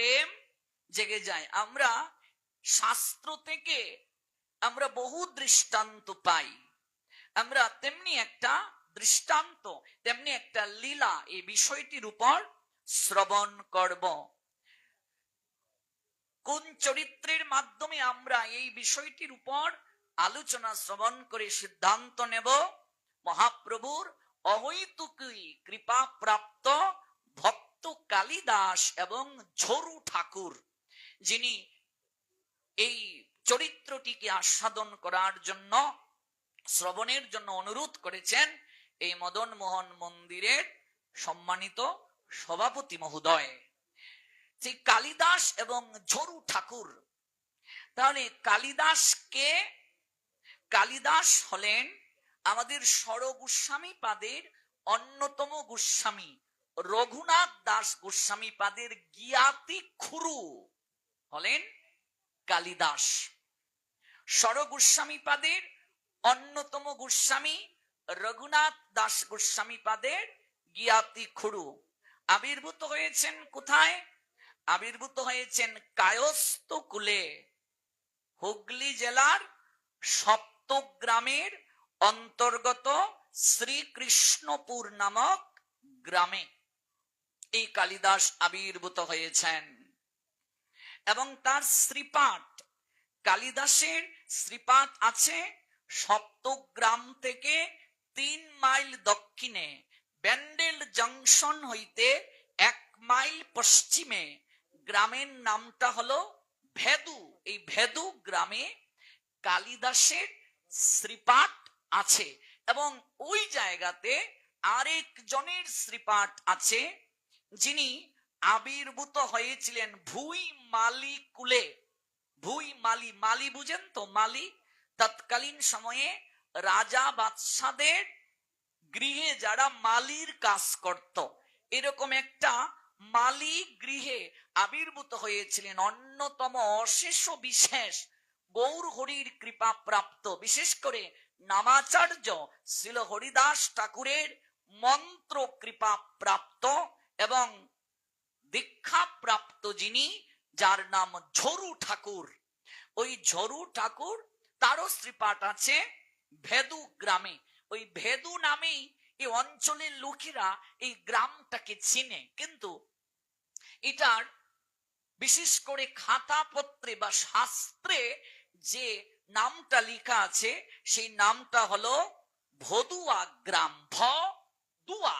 প্রেম জেগে যায়। আমরা শাস্ত্র থেকে আমরা বহু দৃষ্টান্ত পাই। আমরা তেমনি একটা দৃষ্টান্ত, তেমনি একটা লীলা এই বিষয়টির উপর শ্রবণ করব। কোন চরিত্রের মাধ্যমে আমরা এই বিষয়টির উপর আলোচনা, শ্রবণ করে সিদ্ধান্ত নেব? মহাপ্রভুর অহৈতুকী কৃপা প্রাপ্ত ভক্ত কালিদাস এবং ঝরু ঠাকুর, যিনি এই চরিত্রটিকে আস্বাদন করার জন্য, শ্রবণের জন্য অনুরোধ করেছেন এই মদন মোহন মন্দিরের সম্মানিত সভাপতি মহোদয়। সেই কালিদাস এবং ঝরু ঠাকুর। তাহলে কালিদাস কে কালিদাস হলেন আমাদের সর গোস্বামী পাদের অন্যতম গোস্বামী। রঘুনাথ দাস গোস্বামী পাদের গিয়াতি খুরু হলেন কালিদাস। সর গোস্বামী পাদের, অন্যতম গোস্বামী রঘুনাথ দাস গোস্বামী পাদের গিয়াতি খুরু। আবির্ভূত হয়েছেন কোথায়? আবির্ভূত হয়েছেন কায়স্থ কুলে। হুগলি জেলার সপ্তগ্রামের অন্তর্গত শ্রীকৃষ্ণপুর নামক গ্রামে। এই কালিদাস আবির্ভূত হয়েছেন। এবং তার শ্রীপাঠ, কালিদাসের শ্রীপাঠ আছে সপ্তগ্রাম থেকে তিন মাইল দক্ষিণে, ব্যান্ডেল জংশন হইতে এক মাইল পশ্চিমে। গ্রামের নামটা হলো ভেদু। এই ভেদু গ্রামে কালিদাসের শ্রীপাঠ আছে। এবং ওই জায়গাতে আরেক জনের শ্রীপাঠ আছে যিনি আবির্ভূত হয়েছিলেন, ভুই মালি কুলে, ভুই মালি মালি বুঝেন তো, মালি তৎকালীন সময়ে রাজা বাদশাদের গৃহে যারা মালির কাজ করত, এরকম একটা মালি গৃহে আবির্ভূত হয়েছিলেন। অন্যতম অশেষ বিশেষ গৌর হরির কৃপা প্রাপ্ত, বিশেষ করে নামাচার্য শিল হরিদাস ঠাকুরের মন্ত্র কৃপা প্রাপ্ত। এবং দীক্ষা প্রাপ্ত যিনি, যার নাম ঝরু ঠাকুর। ওই ঝরু ঠাকুর তারও শ্রীপাঠ আছে ভেদু গ্রামে। ওই ভেদু নামেই এই অঞ্চলের লোকেরা এই গ্রামটাকে চিনে। কিন্তু এটার বিশেষ করে খাতাপত্রে বা শাস্ত্রে যে নামটা লেখা আছে, সেই নামটা হলো ভদুয়া গ্রাম ভ দুয়া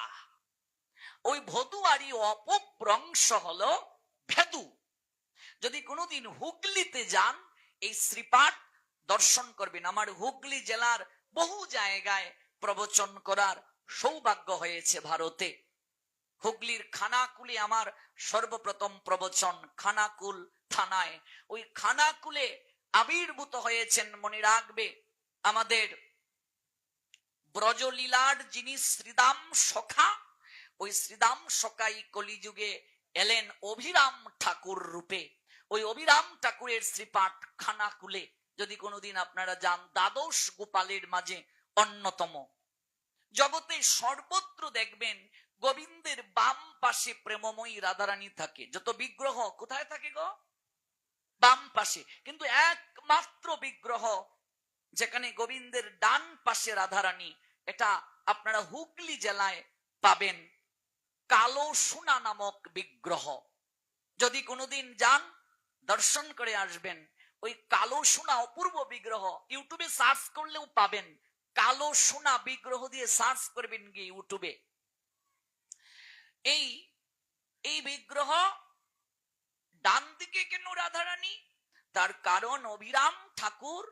ওই ভদুয়ারই অপভ্রংশ হলো ভেদু। যদি কোনোদিন হুগলিতে যান, এই শ্রীপাঠ দর্শন করবেন। আমার হুগলি জেলার বহু জায়গায় প্রবচন করার সৌভাগ্য হয়েছে ভারতে। হুগলির খানাকুলে আমার সর্বপ্রথম প্রবচন খানাকুল থানায়। ওই খানাকুলে আবির্ভূত হয়েছেন, মনে রাখবে, আমাদের ব্রজলীলার যিনি শ্রীদাম সখা ওই শ্রীদাম সখাই কলিযুগে এলেন অভিরাম ঠাকুর রূপে। ওই অভিরাম ঠাকুরের শ্রীপাঠ খানা কুলে যদি কোনোদিন আপনারা যান, দ্বাদশ গোপালের মাঝে অন্যতম। জগতে সর্বত্র দেখবেন গোবিন্দের বাম পাশে প্রেমময়ী রাধারানী থাকে। যত বিগ্রহ, কোথায় থাকে গো? বাম পাশে। কিন্তু একমাত্র বিগ্রহ যেখানে গোবিন্দের ডান পাশে রাধারানী, এটা আপনারা হুগলি জেলায় পাবেন। কালো সোনা নামক বিগ্রহ। যদি কোনোদিন যান, দর্শন করে আসবেন, ওই কালো সোনা অপূর্ব বিগ্রহ ইউটিউবে সার্চ করলেও পাবেন। কালো সোনা বিগ্রহ দিয়ে সার্চ করবেন গিয়ে ইউটিউবে। এই এই বিগ্রহ ডান দিকে কেন রাধারানী? তার কারণ অভিরাম ঠাকুর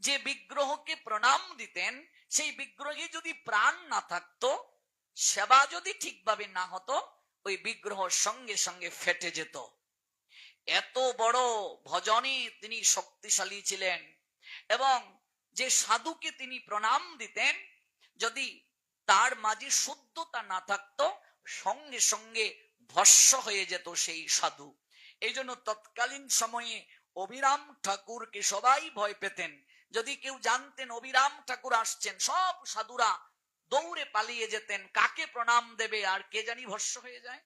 যে বিগ্রহকে প্রণাম দিতেন, সেই বিগ্রহে যদি প্রাণ না থাকতো সেবা যদি ঠিকভাবে না হতো, ওই বিগ্রহ সঙ্গে সঙ্গে ফেটে যেত। এত বড় ভজনে তিনি শক্তিশালী ছিলেন এবং যে সাধুকে তিনি প্রণাম দিতেন, যদি তার মাঝে শুদ্ধতা না থাকতো, সঙ্গে সঙ্গে ভস্য হয়ে যেত সেই সাধু। এই জন্য তৎকালীন সময়ে অবিরাম ঠাকুরকে সবাই ভয় পেতেন। যদি কেউ জানতেন অবিরাম ঠাকুর আসছেন, সব সাধুরা দৌড়ে পালিয়ে যেতেন, কাকে প্রণাম দেবে আর কে জানি ভস্য হয়ে যায়।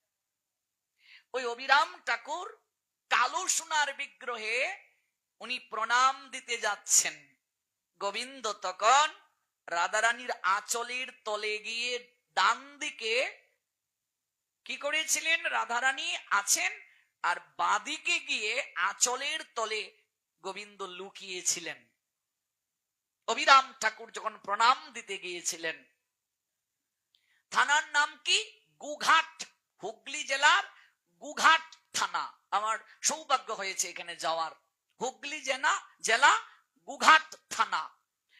ওই অবিরাম ঠাকুর কালো সোনার বিগ্রহে উনি প্রণাম দিতে যাচ্ছেন। গোবিন্দ তখন রাধারানীর আঁচলের তলে গিয়ে ডান দিকে কি করেছিলেন? রাধারানী আছেন আর বাদিকে গিয়ে আঁচলের তলে গোবিন্দ লুকিয়েছিলেন। অবিরাম ঠাকুর যখন প্রণাম দিতে গিয়েছিলেন থানার নাম কি? গুঘাট, হুগলি জেলার গুঘাট থানা। আমার সৌভাগ্য হয়েছে এখানে যাওয়ার। হুগলি জেলা জেলা গুঘাট থানা।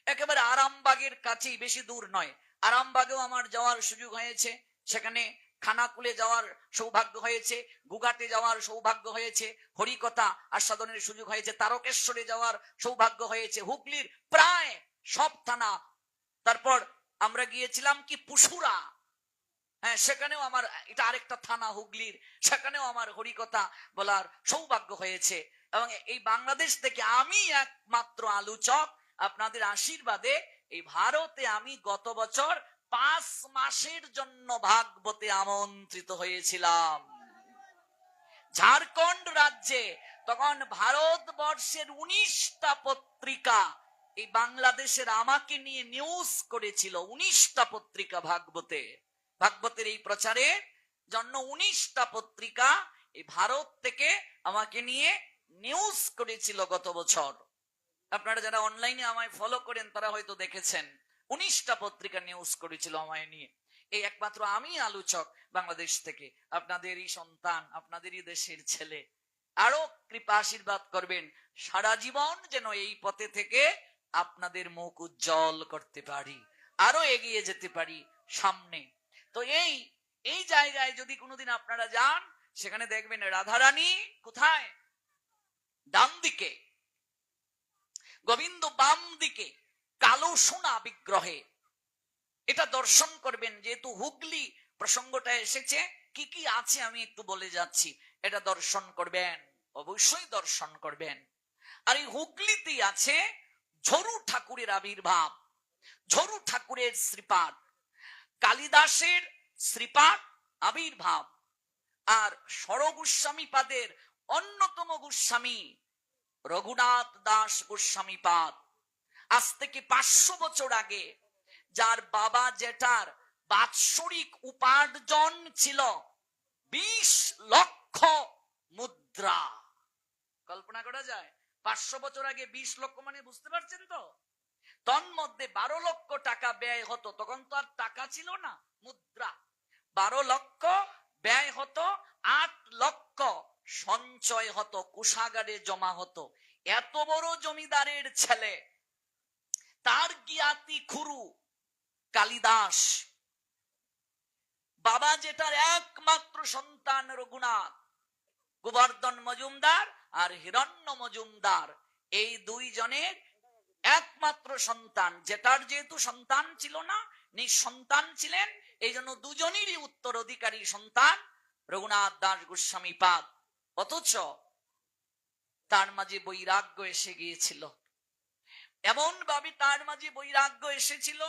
একেবারে আরামবাগের কাছেই, বেশি দূর নয়। আরামবাগেও আমার যাওয়ার সুযোগ হয়েছে। সেখানে খানাকুলে যাওয়ার সৌভাগ্য হয়েছে, গুঘাটে যাওয়ার সৌভাগ্য হয়েছে, হরিকথা আস্বাদনের সুযোগ হয়েছে, তারকেশ্বরে যাওয়ার সৌভাগ্য হয়েছে। হুগলির প্রায় সব থানা। তারপর আমরা গিয়েছিলাম কি? পুশুরা। হ্যাঁ সেখানেও আমার, এটা আরেকটা থানা হুগলির, সেখানেও আমার হরিকথা বলার সৌভাগ্য হয়েছে। এবং এই বাংলাদেশ থেকে আমি একমাত্র আলোচক, আপনাদের আশীর্বাদে এই ভারতে আমি গত বছর পাঁচ মাসের জন্য ভাগবতে আমন্ত্রিত হয়েছিলাম। ঝাড়খণ্ড রাজ্যে তখন ভারতবর্ষের উনিশটা পত্রিকা এই বাংলাদেশের আমাকে নিয়ে নিউজ করেছিল, উনিশটা পত্রিকা ভাগবতে। ভাগবতের এই প্রচারে জন্য উনিশটা পত্রিকা এই ভারত থেকে আমাকে নিয়ে নিউজ করেছিল গত বছর। আপনারা যারা অনলাইনে আমায় ফলো করেন, তারা হয়তো দেখেছেন, উনিশটা পত্রিকা নিউজ করেছিল আমায় নিয়ে। এই একমাত্র আমি আলোচক বাংলাদেশ থেকে, আপনাদেরই সন্তান, আপনাদেরই দেশের ছেলে। আরও কৃপা আশীর্বাদ করবেন, সারা জীবন যেন এই পথে থেকে আপনাদের মুখ উজ্জ্বল করতে পারি, আরও এগিয়ে যেতে পারি, সামনে তো এই এই জায়গায় যদি কোনোদিন আপনারা যান, সেখানে দেখবেন রাধারানী কোথায়? ডান দিকে গোবিন্দ বাম দিকে কালো সোনা বিগ্রহে। এটা দর্শন করবেন, যেহেতু হুগলি প্রসঙ্গটা এসেছে, কি কি আছে আমি একটু বলে যাচ্ছি। এটা দর্শন করবেন, অবশ্যই দর্শন করবেন। আর এই হুগলিতেই আছে ঝরু ঠাকুরের আবির্ভাব। ঝরু ঠাকুরের শ্রীপাঠ কালিদাসের শ্রীপাঠ আবির্ভাব। আর সরগোস্বামী পাদের অন্যতম গোস্বামী রঘুনাথ দাস গোস্বামী পাদ। আজ থেকে পাঁচশো বছর আগে যার বাবা জেঠার বাৎসরিক উপার্জন ছিল বিশ লক্ষ মুদ্রা। কল্পনা করা যায়, পাঁচশো বছর আগে বিশ লক্ষ মানে বুঝতে পারছেন তো? তন্মধ্যে বারো লক্ষ টাকা ব্যয় হতো। তখন তো আর টাকা ছিল না, মুদ্রা। বারো লক্ষ ব্যয় হতো, আট লক্ষ সঞ্চয় হতো, কোষাগারে জমা হতো। এত বড় জমিদারের ছেলে, তার জ্ঞাতি খুরু কালিদাস। বাবা যেটার একমাত্র সন্তান রঘুনাথ, গোবর্ধন মজুমদার আর হিরণ্য মজুমদার, এই দুই জনের একমাত্র সন্তান, যেটার যেহেতু সন্তান ছিল না, নিঃসন্তান ছিলেন এই জন্য দুজনেরই উত্তরাধিকারী সন্তান রঘুনাথ দাস গোস্বামী পাদ। অথচ তার মাঝে বৈরাগ্য এসে গিয়েছিল। এমন ভাবে তার মাঝে বৈরাগ্য এসেছিল,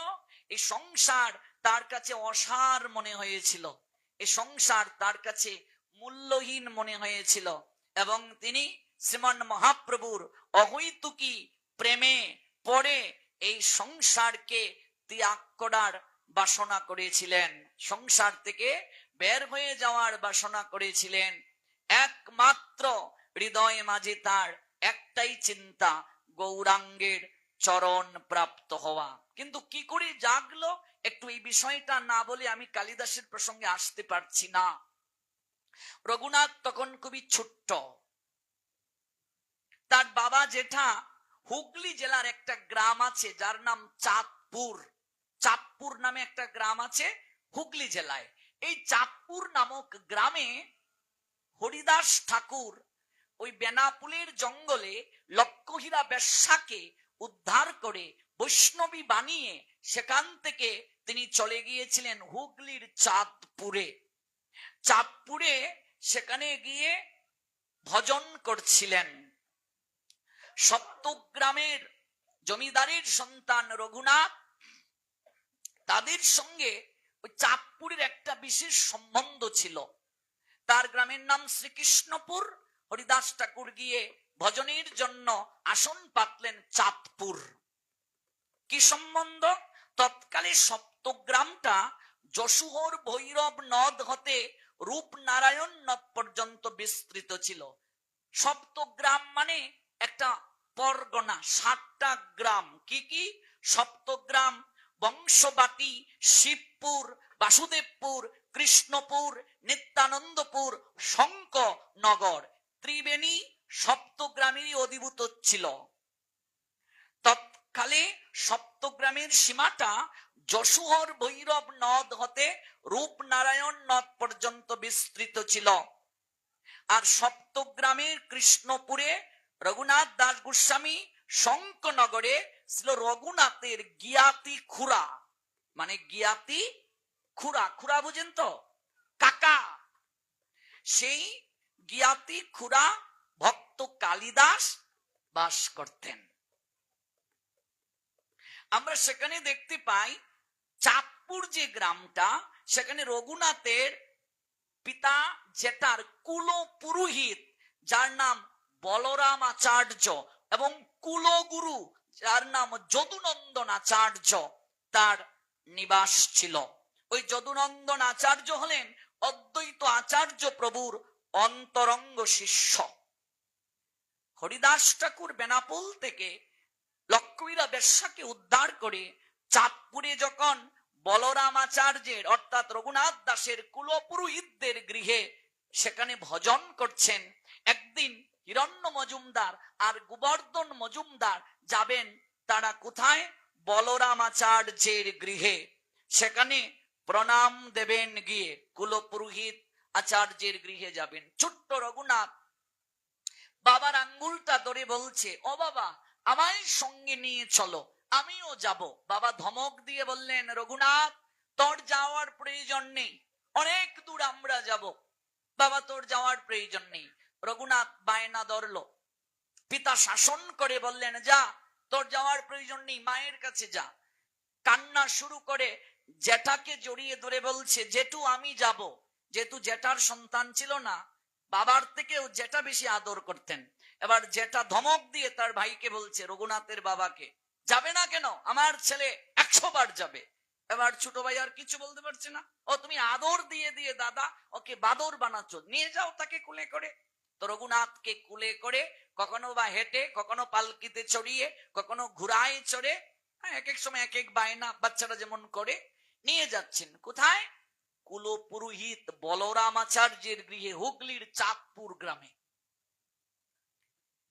এই সংসার তার কাছে অসার মনে হয়েছিল। এই সংসার তার কাছে মূল্যহীন মনে হয়েছিল। এবং তিনি শ্রীমন মহাপ্রভুর অহৈতুকি প্রেমে পড়ে এই সংসারকে ত্যাগ করার বাসনা করেছিলেন। সংসার থেকে বের হয়ে যাওয়ার বাসনা করেছিলেন। একমাত্র হৃদয় মাঝে তার একটাই চিন্তা, গৌরাঙ্গের চরণ প্রাপ্ত হওয়া। কিন্তু কি করে জাগলো? একটু এই বিষয়টা না বলে আমি কালিদাসের প্রসঙ্গে আসতে পারছি না। রঘুনাথ তখন খুবই ছোট্ট। তার বাবা জেঠা হুগলি জেলার একটা গ্রাম আছে, যার নাম চাঁদপুর। চাঁদপুর নামে একটা গ্রাম আছে হুগলি জেলায়। এই চাঁদপুর নামক গ্রামে হরিদাস ঠাকুর ওই বেনাপুলের জঙ্গলে লক্ষ্যহীরা বেশ্যাকে উদ্ধার করে বৈষ্ণবী বানিয়ে সেখান থেকে তিনি চলে গিয়েছিলেন হুগলির চাঁদপুরে। চাঁদপুরে সেখানে গিয়ে ভজন করছিলেন। সপ্তগ্রামের জমিদারের সন্তান রঘুনাথ, তাদের সঙ্গে ওই চাঁদপুরের একটা বিশেষ সম্বন্ধ ছিল। তার গ্রামের নাম শ্রীকৃষ্ণপুর। হরিদাস ঠাকুর গিয়ে ভজনের জন্য আসন পাতলেন চাঁদপুর। কি সম্বন্ধ? তৎকালে সপ্তগ্রামটা যশুহর ভৈরব নদ হতে রূপনারায়ণ নদ পর্যন্ত বিস্তৃত ছিল। সপ্তগ্রাম মানে একটা পরগনা, সাতটা গ্রাম। কি কি? সপ্তগ্রাম বংশবাটি শিবপুর, বাসুদেবপুর, কৃষ্ণপুর, নিত্যানন্দপুর শঙ্ক নগর ত্রিবেণী সপ্তগ্রামেরই অধিভূত ছিল। তৎকালে সপ্তগ্রামের সীমাটা যশোহর ভৈরব নদ হতে রূপনারায়ণ নদ পর্যন্ত বিস্তৃত ছিল। আর সপ্তগ্রামের কৃষ্ণপুরে রঘুনাথ দাস গোস্বামী শঙ্কনগরে ছিল রঘুনাথের গিয়াতি খুরা। মানে গিয়াতি খুরা। খুরা বুঝেন তো? কাকা। সেই গিয়াতি খুরা ভক্ত কালিদাস বাস করতেন। আমরা সেখানে দেখতে পাই, চাঁদপুর যে গ্রামটা, সেখানে রঘুনাথের পিতা জেঠার কুল পুরোহিত যার নাম বলরাম আচার্য এবং কুলগুরু, যার নাম যদুনন্দন আচার্য, তার নিবাস ছিল। ওই যদুনন্দন আচার্য হলেন অদ্বৈত আচার্য প্রভুর অন্তরঙ্গ শিষ্য। হরিদাস ঠাকুর বেনাপোল থেকে লক্ষ্মীরা বেশ্যাকে উদ্ধার করে চাঁদপুরে যখন বলরাম আচার্যের, অর্থাৎ রঘুনাথ দাসের কুলপুরোহিতদের গৃহে সেখানে ভজন করছেন। একদিন হিরণ্য মজুমদার আর গোবর্ধন মজুমদার যাবেন তারা কোথায়? বলরাম আচার্যের গৃহে। সেখানে প্রণাম দেবেন গিয়ে কুলপুরোহিত আচার্যের গৃহে যাবেন। ছোট্ট রঘুনাথ বাবার আঙ্গুলটা ধরে বলছে, ও বাবা, আমায় সঙ্গে নিয়ে চলো, আমিও যাব। বাবা ধমক দিয়ে বললেন, রঘুনাথ, তোর যাওয়ার প্রয়োজন নেই, অনেক দূর আমরা যাব। বাবা, তোর যাওয়ার প্রয়োজন নেই। রঘুনাথ বায়না ধরলো। পিতা শাসন করে বললেন, যা, তোর যাওয়ার প্রয়োজন নেই, মায়ের কাছে যা। কান্না শুরু করে জেঠাকে জড়িয়ে ধরে বলছে, জেঠু, আমি যাব। যেহেতু জেঠার সন্তান ছিল না, বাবার থেকেও জেঠা বেশি আদর করতেন। এবার জেঠা ধমক দিয়ে তার ভাইকে বলছে, রঘুনাথের বাবাকে, যাবে না কেন? আমার ছেলে একশো বার যাবে। এবার ছোট ভাই আর কিছু বলতে পারছে না। ও, তুমি আদর দিয়ে দিয়ে দাদা, ওকে বাদর বানাচ্ছ। নিয়ে যাও তাকে কুলে করে। রঘুনাথকে কুলে করে কখনো বা হেঁটে কখনো পালকিতে চড়িয়ে কখনো ঘুরায় চড়ে হ্যাঁ, এক এক সময় এক এক বায়না বাচ্চারা যেমন করে নিয়ে যাচ্ছেন। কোথায়? কুলপুরোহিত বলরাম আচার্যের গৃহে হুগলির চাঁদপুর গ্রামে।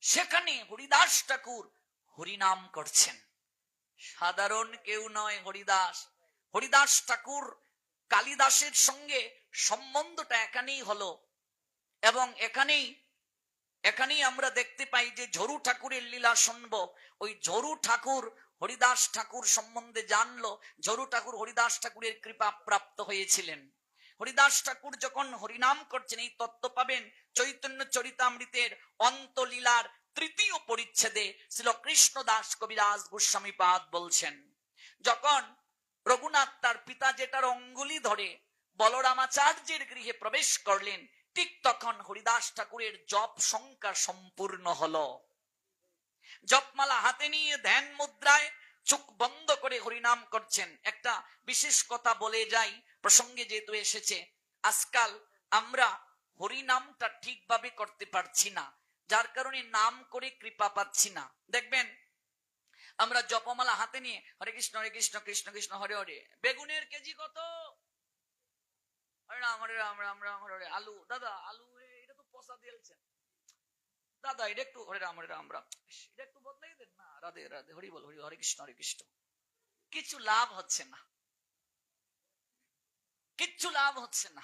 সেখানে হরিদাস ঠাকুর হরিনাম করছেন। সাধারণ কেউ নয় হরিদাস। হরিদাস ঠাকুর কালিদাসের সঙ্গে সম্বন্ধটা এখানেই হলো। এবং এখানেই এখানেই আমরা দেখতে পাই যে ঝরু ঠাকুরের লীলা শুনব। ওই ঝরু ঠাকুর হরিদাস ঠাকুর সম্বন্ধে জানলো, ঝরু ঠাকুর হরিদাস ঠাকুরের কৃপা প্রাপ্ত হয়েছিলেন। হরিদাস ঠাকুর যখন হরিনাম করছেন, এই তত্ত্ব পাবেন চৈতন্য চরিতামৃতের অন্তলীলার তৃতীয় পরিচ্ছেদে ছিল কৃষ্ণদাস কবিরাজ গোস্বামী পাদ বলছেন, যখন রঘুনাথ তার পিতা যেটার অঙ্গুলি ধরে বলরামাচার্যের গৃহে প্রবেশ করলেন ঠিক তখন হরিদাস ঠাকুরের জপ সংখ্যা সম্পূর্ণ হলো। জপমালা হাতে নিয়ে ধ্যান মুদ্রায় চোখ বন্ধ করে হরিনাম করছেন। একটা বিশেষ কথা বলে যাই, প্রসঙ্গে যেহেতু এসেছে, আজকাল আমরা হরিনামটা ঠিকভাবে করতে পারছি না, যার কারণে নাম করে কৃপা পাচ্ছি না। দেখবেন, আমরা জপমালা হাতে নিয়ে হরে কৃষ্ণ হরে কৃষ্ণ কৃষ্ণ কৃষ্ণ, হরে হরে, বেগুনের কেজি কত? রাম হরে রাম রাম রাম হরে আলু, দাদা, আলু এটা তো পচা দিয়েছেন দাদা, এটা একটু হরে রাম রাম রাম এটা একটু বদলাই দেন। না, রাধে রাধে, হরি বল, হরি, হরে কৃষ্ণ হরে কৃষ্ণ। কিছু লাভ হচ্ছে না। কিচ্ছু লাভ হচ্ছে না।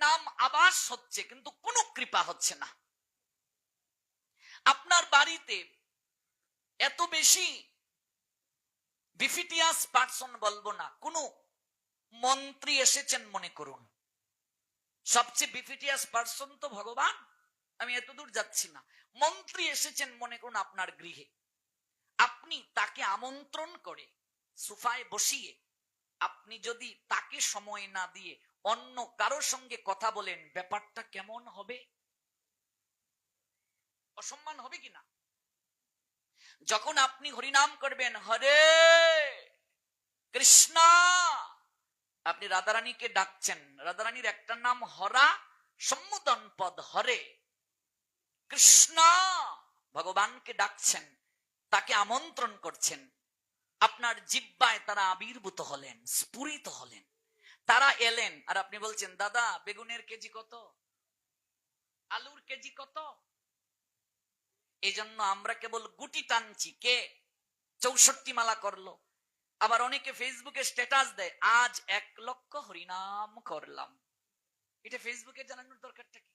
নাম আবাস হচ্ছে, কিন্তু কোনো কৃপা হচ্ছে না। আপনার বাড়িতে এত বেশি বিফিটিয়াস পার্সন বলব না, কোনো মন্ত্রী এসেছেন মনে করুন। সবচেয়ে বিফিটিয়াস পার্সন তো ভগবান। আমি এতদূর যাচ্ছি না। মন্ত্রী এসেছেন মনে করুন আপনার গৃহে। আপনি তাকে আমন্ত্রণ করে সোফায় বসিয়ে আপনি যদি তাকে সময় না দিয়ে অন্য কারোর সঙ্গে কথা বলেন, ব্যাপারটা কেমন হবে? অসম্মান হবে কিনা যখন আপনি হরিনাম করবেন, হরে কৃষ্ণ! আপনি রাধারানীকে ডাকছেন। রাধারানীর একটা নাম হরা, সম্মুদন পদ হরে। কৃষ্ণ ভগবানকে ডাকছেন, তাকে আমন্ত্রণ করছেন। আপনার জিব্বায় তারা আবির্ভূত হলেন, স্ফুরিত হলেন। তারা এলেন, আর আপনি বলছেন, দাদা, বেগুনের কেজি কত? আলুর কেজি কত? এই জন্য আমরা কেবল গুটি টানছি। কে? চৌষট্টি মালা করল। আবার অনেকে ফেসবুকে স্ট্যাটাস দেয়, আজ এক লক্ষ হরিনাম করলাম। এটা ফেসবুকে জানানোর দরকারটা কি?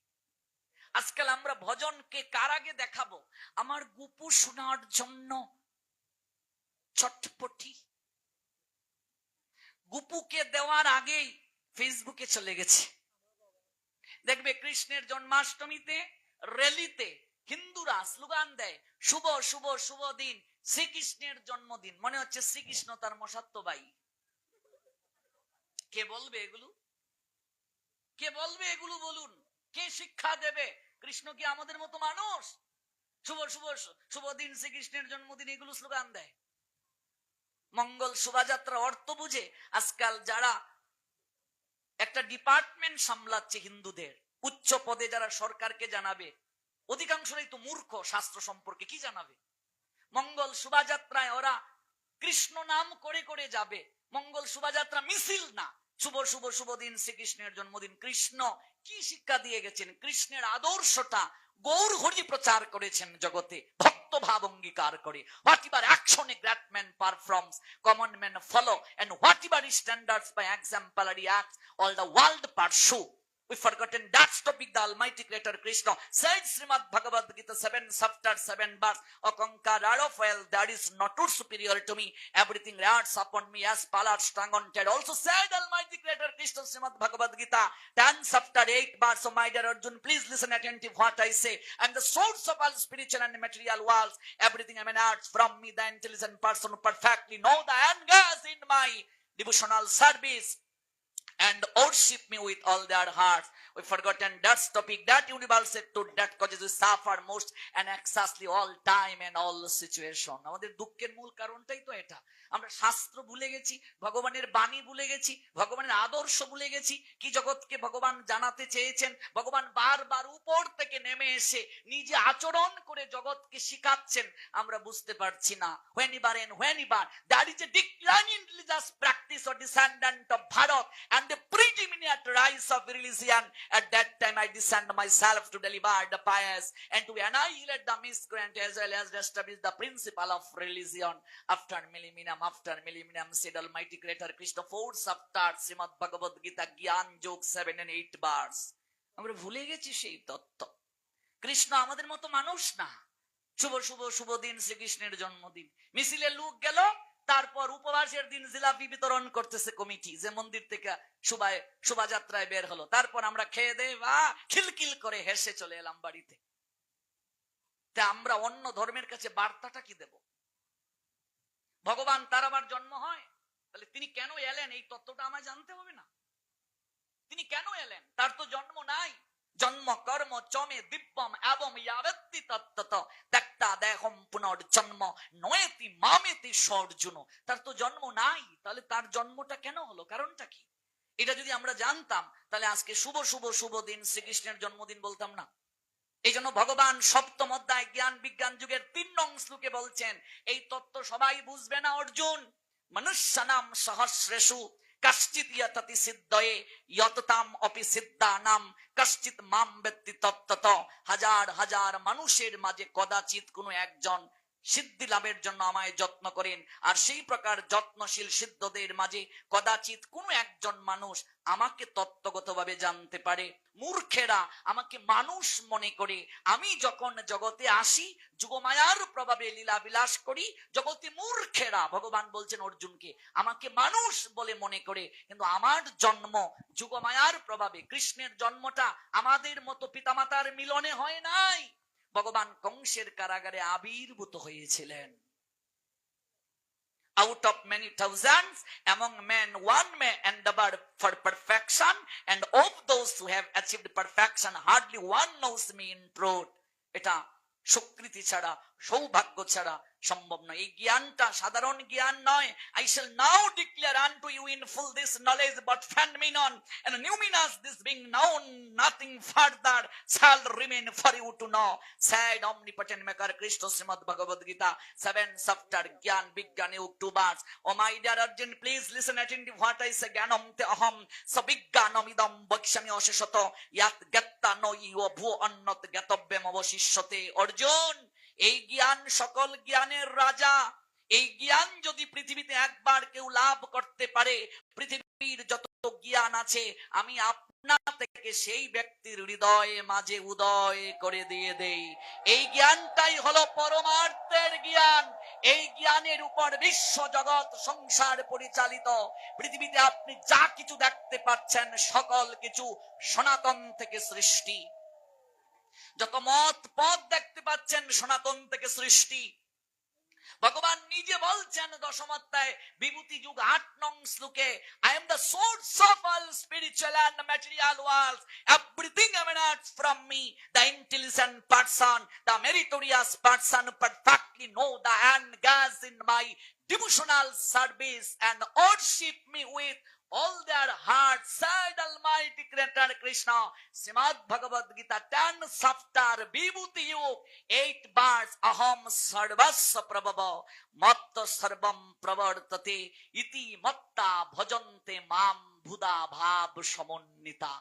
আজকাল আমরা ভজনকে কার আগে দেখাবো? আমার গুপু শোনার জন্য। ছটপটি গুপুকে দেওয়ার আগেই ফেসবুকে চলে গেছে। দেখবে কৃষ্ণের জন্মাষ্টমীতে, রেলিতে হিন্দুরা স্লোগান দেয়, শুভ শুভ শুভ দিন। শ্রীকৃষ্ণের জন্মদিন। মনে হচ্ছে শ্রীকৃষ্ণ তার মশাত্ম কে বলবে এগুলো? কে বলবে এগুলো বলুন? কে শিক্ষা দেবে? কৃষ্ণ কি আমাদের মতো মানুষ? শুভ শুভ শুভ দিন শ্রীকৃষ্ণের জন্মদিন, এগুলো স্লোগান দেয়। মঙ্গল শোভাযাত্রা অর্থ বুঝে আজকাল যারা একটা ডিপার্টমেন্ট সামলাচ্ছে হিন্দুদের, উচ্চ পদে যারা সরকারকে জানাবে, অধিকাংশরাই তো মূর্খ, শাস্ত্র সম্পর্কে কি জানাবে? মঙ্গল শোভাযাত্রায় ওরা কৃষ্ণ নাম করে করে যাবে। মঙ্গল শোভাযাত্রা মিছিল না। শুভ শুভ শুভ দিন, শ্রীকৃষ্ণের জন্মদিন। কৃষ্ণ কি শিক্ষা দিয়ে গেছেন? কৃষ্ণের আদর্শটা গৌর হরি প্রচার করেছেন জগতে। ভক্ত ভাব অঙ্গীকার করে। Whatever action a great man performs common man follow and whatever standards by exemplary acts all the world pursues We forgotten that topic, the Almighty Creator Krishna said Srimad Bhagavad Gita 7 chapter 7 verse, O conqueror of hell, that is not too superior to me. Everything rests upon me as pallid strung on dead. Also said Almighty Creator Krishna Srimad Bhagavad Gita 10 chapter 8 verse, So my dear Arjun, please listen attentive what I say. And the source of all spiritual and material worlds, everything emanates from me, the intelligent person who perfectly know the engage in my devotional service and worship me with all their hearts. We've forgotten that topic, that universal truth that causes we suffer most and excessively all time and all situation. আমাদের দুঃখের মূল কারণটাই তো এটা আমরা শাস্ত্র ভুলে গেছি ভগবানের বাণী ভুলে গেছি ভগবানের আদর্শ ভুলে গেছি কি জগৎকে ভগবান জানাতে চেয়েছেন ভগবান বারবার উপর থেকে নেমে এসে নিজে আচরণ করে জগৎকে শিখাচ্ছেন আমরা বুঝতে পারছি না ever and when ever there is a decline in religious practice or descendant of Bharat and the predominant rise of religion at that time I descend myself to deliver the pious and to annihilate the miscreant as well as establish the principle of religion after millennium after millennium said Almighty Creator Krishna four chapter Srimad Bhagavad Gita Gyan Jog 7 and 8 verse আমরা ভুলে গেছি সেই তত্ত্ব কৃষ্ণ আমাদের মতো মানুষ না শুভ শুভ শুভ দিন শ্রীকৃষ্ণের জন্মদিন মিছিলে লোক গেল তারপর উপবাসের দিন জিলাপি বিতরণ করতেছে কমিটি, যে মন্দির থেকে শোভায়, শোভাযাত্রায় বের হলো। তারপর আমরা খেয়ে দে বা খিলকিল করে হেসে চলে এলাম বাড়িতে। তা আমরা অন্য ধর্মের কাছে বার্তাটা কি দেব? ভগবান তার আবার জন্ম হয়? তাহলে তিনি কেন এলেন? এই তত্ত্বটা আমায় জানতে হবে না। তিনি কেন এলেন? তার তো জন্ম নাই। জন্ম কর্ম চমে দিব্যম এবং ত্যক্তা দেহম পুনর্জন্ম, নয়েতি মামেতি সর্জুন। তার তো জন্ম নাই, তাহলে তার জন্মটা কেন হলো? কারণটা কি? এটা যদি আমরা জানতাম, তাহলে আজকে শুভ শুভ শুভ দিন শ্রীকৃষ্ণের জন্মদিন বলতাম না। এই জন্য ভগবান সপ্তম অধ্যায় জ্ঞান বিজ্ঞান যুগের তিন নং শ্লোকে বলছেন, এই তত্ত্ব সবাই বুঝবে না, অর্জুন? মনুষ্যানাম সহস্রেষু। কশ্চিত ইয়ততি সিদ্ধয়ে ইয়ততাম অপি সিদ্ধানাম কশ্চিৎ মাম ব্যক্তি তত্ত্বত হাজার হাজার মানুষের মাঝে কদাচিৎ কোনো একজন সিদ্ধি লাভের জন্য আমায় যত্ন করেন। আর সেই প্রকার যত্নশীল সিদ্ধদের মাঝে কদাচিৎ কোন একজন মানুষ আমাকে তত্ত্বগতভাবে জানতে পারে। মূর্খেরা আমাকে মানুষ মনে করে। আমি যখন জগতে আসি, যুগমায়ার প্রভাবে লীলা বিলাস করি, জগতে মূর্খেরা ভগবান বলছেন অর্জুনকে, আমাকে মানুষ বলে মনে করে। কিন্তু আমার জন্ম যুগমায়ার প্রভাবে, কৃষ্ণের জন্মটা আমাদের মতো পিতামাতার মিলনে হয় নাই। ভগবান কংসের কারাগারে আবির্ভূত হয়েছিলেন out of many thousands among men one may endeavor for perfection and of those who have achieved perfection hardly one knows me in truth এটা স্বীকৃতি ছাড়া সৌভাগ্য ছাড়া সম্ভব নয় এই জ্ঞানটা সাধারণ জ্ঞান নয় I shall now declare unto you in full this knowledge but phenomenon and numinous this being known nothing further shall remain for you to know said omnipotent maker Krishna Srimad Bhagavad Gita 7 chapter জ্ঞান বিজ্ঞানে two verse O my dear Arjun please listen attentive what I say জ্ঞানম তে অহম সবিজ্ঞানম ইদম বক্ষ্যামি অশেষত ইয়াত জ্ঞাত্তা নই ও ভূ অন্নত জ্ঞাতব্যম অবশিষ্যতে অর্জুন এই জ্ঞান সকল জ্ঞানের রাজা। এই জ্ঞান যদি পৃথিবীতে একবার কেউ লাভ করতে পারে, পৃথিবীর যত জ্ঞান আছে, আমি আপনা থেকে সেই ব্যক্তির হৃদয়ে মাঝে উদয় করে দিয়ে দেই। এই জ্ঞানটাই হলো পরমার্থের জ্ঞান। এই জ্ঞানের উপর বিশ্ব জগৎ সংসার পরিচালিত। পৃথিবীতে আপনি যা কিছু দেখতে পাচ্ছেন, সকল কিছু সনাতন থেকে সৃষ্টি। যত মত পথ দেখতে পাচ্ছেন সনাতন থেকে সৃষ্টি। ভগবান নিজে বলছেন দশমত্তায় বিভূতি যুগ আট নং শ্লোকে I am the source of all spiritual and material world everything emanates from me the intelligent person the meritorious person perfectly know the engage in my devotional service and worship me with all their heart said almighty creator krishna srimad bhagavad gita 10 chapter vibhuti Yog, 8 bars aham sarvasya prabhava matta sarvam pravartate iti matta bhajante mam bhuda bhav samonnita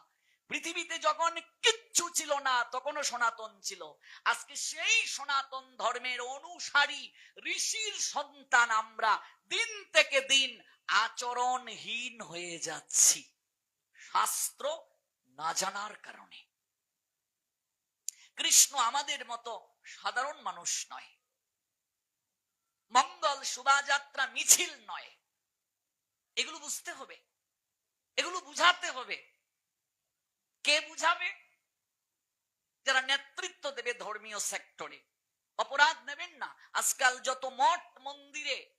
পৃথিবীতে যখন কিচ্ছু ছিল না, তখনও সনাতন ছিল। আজকে সেই সনাতন ধর্মের অনুসারী ঋষির সন্তান আমরা দিন থেকে দিন আচরণহীন হয়ে যাচ্ছি। শাস্ত্র না জানার কারণে। কৃষ্ণ আমাদের মতো সাধারণ মানুষ নয়। মঙ্গল শোভাযাত্রা মিছিল নয়। এগুলো বুঝতে হবে। এগুলো বুঝাতে হবে। কে বুঝাবে? যারা নেতৃত্ব দেবে ধর্মীয় সেক্টরে অপরাধ নেবেন না। আজকাল যত মঠ মন্দিরে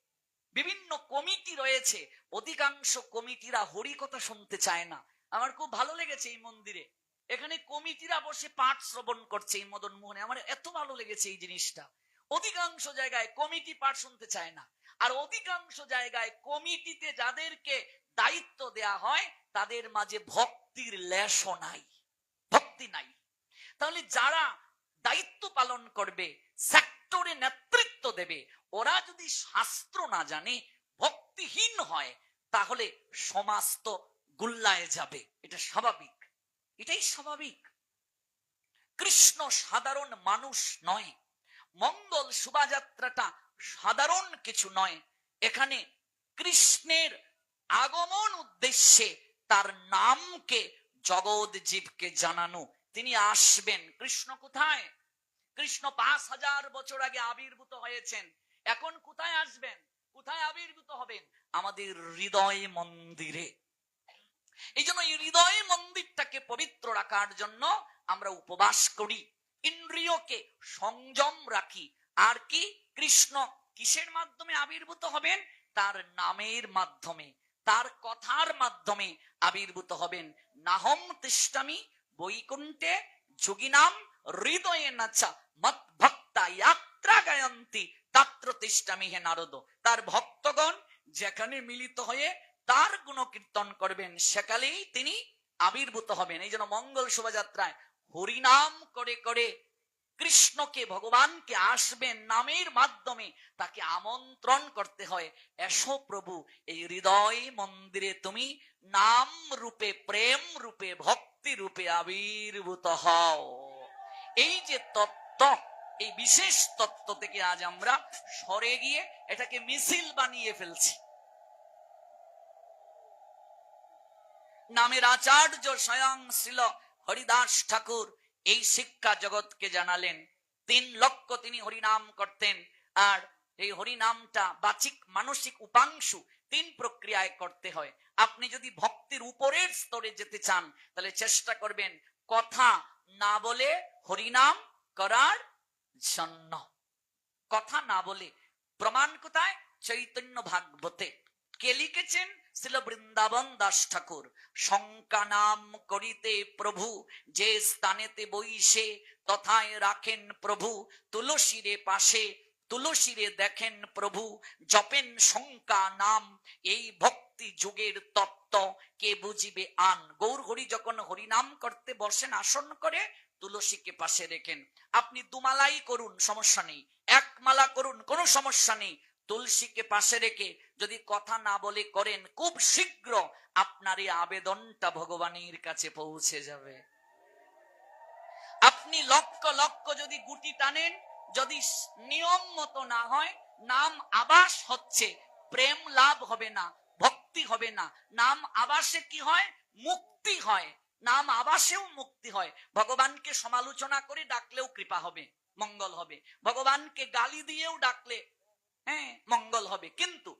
বিভিন্ন কমিটি রয়েছে, অধিকাংশ কমিটিরা হরি কথা শুনতে চায় না। আমার খুব ভালো লেগেছে এই মন্দিরে। এখানে কমিটিরা বসে পাঠ শ্রবণ করছে এই মদন মোহনে। আমার এত ভালো লেগেছে এই জিনিসটা। অধিকাংশ জায়গায় কমিটি পাঠ শুনতে চায় না। আর অধিকাংশ জায়গায় কমিটিতে যাদেরকে দায়িত্ব দেয়া হয়, তাদের মাঝে ভক্তির লেশও নাই, ভক্তি নাই। তাহলে যারা দায়িত্ব পালন করবে সেক্টরে নেতৃত্ব দেবে, ওরা যদি শাস্ত্র না জানে, ভক্তিহীন হয়, তাহলে সমাজ তো গুল্লায় যাবে। এটা স্বাভাবিক। এটাই স্বাভাবিক। কৃষ্ণ সাধারণ মানুষ নয়। মঙ্গল শোভাযাত্রাটা সাধারণ কিছু নয়। এখানে কৃষ্ণের আগমন উদ্দেশ্যে তার নামকে জগৎ জীবকে জানানো। তিনি আসবেন। কৃষ্ণ কোথায়? কৃষ্ণ পাঁচ হাজার বছর আগে আবির্ভূত হয়েছেন। এখন কোথায় আসবেন? কোথায় আবির্ভূত হবেন? আমাদের হৃদয় মন্দিরে। এই জন্য এই হৃদয় মন্দিরটাকে পবিত্র রাখার জন্য আমরা উপবাস করি। ইন্দ্রিয়কে সংযম রাখি। আর কি? কৃষ্ণ কিসের মাধ্যমে আবির্ভূত হবেন? তার নামের মাধ্যমে। তার কথার মাধ্যমে আবির্ভূত হবেন। নাহম তিষ্টামি বৈকুণ্ঠে যোগিনাম হৃদয়ে নাচা মত ভক্তা যাত্রা গায়ন্তী তাত্র তিষ্টামি হে নারদ। তার ভক্তগণ যেখানে মিলিত হয়ে তার গুণ কীর্তন করবেন সেকালেই তিনি আবির্ভূত হবেন। এই জন্য মঙ্গল শোভাযাত্রায় হরিনাম করে করে কৃষ্ণকে ভগবানকে আসবেন নামের মাধ্যমে তাকে আমন্ত্রণ করতে হয়। এসো প্রভু, এই হৃদয় মন্দিরে তুমি নাম রূপে, প্রেম রূপে, ভক্তি রূপে আবির্ভূত হও। এই যে তত্ত্ব, এই বিশেষ তত্ত্ব থেকে আজ আমরা সরে গিয়ে এটাকে মিছিল বানিয়ে ফেলছি। নামের আচার্য স্বয়ং ছিল হরিদাস ঠাকুর এই শিক্ষা জগৎকে জানালেন। তিন লক্ষ তিনি হরিনাম করতেন। আর এই হরিনামটা বাচিক মানসিক উপাংশু তিন প্রক্রিয়ায় করতে হয়। আপনি যদি ভক্তির উপরের স্তরে যেতে চান, তাহলে চেষ্টা করবেন কথা না বলে হরিনাম করার জন্য। কথা না বলে প্রমাণ কোথায়? চৈতন্য ভাগবতে। কে লিখেছেন? শিল বৃন্দাবন দাস ঠাকুর। শঙ্কা নাম করিতে প্রভু, যে স্থানেতে বইসে তথায় রাখেন প্রভু। তুলসীরে পাশে তুলসীরে দেখেন প্রভু, জপেন শঙ্কা নাম, এই ভক্তি যুগের তত্ত্ব কে বুঝিবে আন। গৌর হরি যখন হরিনাম করতে বসেন, আসন করে তুলসীকে পাশে রেখেন। আপনি দুমালাই করুন, সমস্যা নেই। এক মালা করুন, কোনো সমস্যা নেই। তুলসীকে পাশে রেখে যদি কথা না বলে করেন, খুব শীঘ্র আপনার এই আবেদনটা ভগবানের কাছে পৌঁছে যাবে। আপনি লক্ষ লক্ষ যদি গুটি টানেন, যদি নিয়ম মতো না হয়, নাম আবাস হচ্ছে, প্রেম লাভ হবে না, ভক্তি হবে না। নাম আবাসে কি হয়? মুক্তি হয়। নাম আবাসেও মুক্তি হয়। ভগবানকে সমালোচনা করে ডাকলেও কৃপা হবে, মঙ্গল হবে। ভগবানকে গালি দিয়েও ডাকলে হ্যাঁ মঙ্গল হবে। কিন্তু